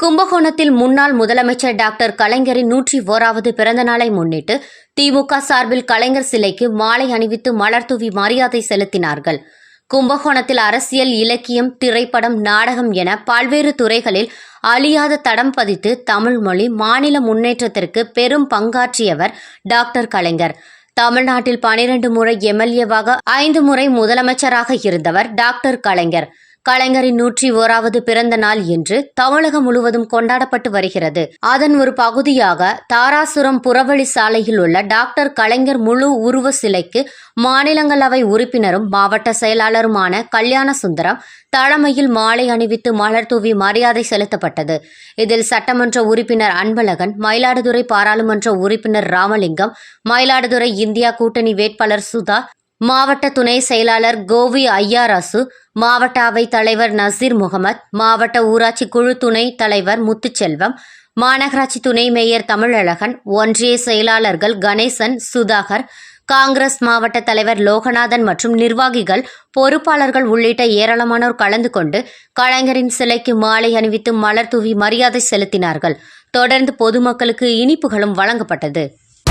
கும்பகோணத்தில் முன்னாள் முதலமைச்சர் டாக்டர் கலைஞரின் நூற்றி ஓராவது பிறந்த நாளை முன்னிட்டு திமுக சார்பில் கலைஞர் சிலைக்கு மாலை அணிவித்து மலர்தூவி மரியாதை செலுத்தினார்கள். கும்பகோணத்தில் அரசியல் இலக்கியம் திரைப்படம் நாடகம் என பல்வேறு துறைகளில் அழியாத தடம் பதித்து தமிழ் மொழி மாநில முன்னேற்றத்திற்கு பெரும் பங்காற்றியவர் டாக்டர் கலைஞர். தமிழ்நாட்டில் பனிரெண்டு முறை எம்எல்ஏவாக ஐந்து முறை முதலமைச்சராக இருந்தவர் டாக்டர் கலைஞர். கலைஞரின் நூற்றி ஓராவது பிறந்த நாள் இன்று தமிழகம் முழுவதும் கொண்டாடப்பட்டு வருகிறது. அதன் ஒரு பகுதியாக தாராசுரம் புறவழி சாலையில் உள்ள டாக்டர் கலைஞர் முழு உருவ சிலைக்கு மாநிலங்களவை உறுப்பினரும் மாவட்ட செயலாளருமான கல்யாண சுந்தரம் தலைமையில் மாலை அணிவித்து மலர் தூவி மரியாதை செலுத்தப்பட்டது. இதில் சட்டமன்ற உறுப்பினர் அன்பழகன் மயிலாடுதுறை பாராளுமன்ற உறுப்பினர் ராமலிங்கம் மயிலாடுதுறை இந்தியா கூட்டணி வேட்பாளர் சுதா மாவட்ட துணை செயலாளர் கோவி ஐயாராசு மாவட்ட அவைத் தலைவர் நசீர் முகமது மாவட்ட ஊராட்சி குழு துணை தலைவர் முத்துச்செல்வம் மாநகராட்சி துணை மேயர் தமிழழகன் ஒன்றிய செயலாளர்கள் கணேசன் சுதாகர் காங்கிரஸ் மாவட்ட தலைவர் லோகநாதன் மற்றும் நிர்வாகிகள் பொறுப்பாளர்கள் உள்ளிட்ட ஏராளமானோர் கலந்து கொண்டு கலைஞரின் சிலைக்கு மாலை அணிவித்து மலர் தூவி மரியாதை செலுத்தினார்கள். தொடர்ந்து பொதுமக்களுக்கு இனிப்புகளும் வழங்கப்பட்டது.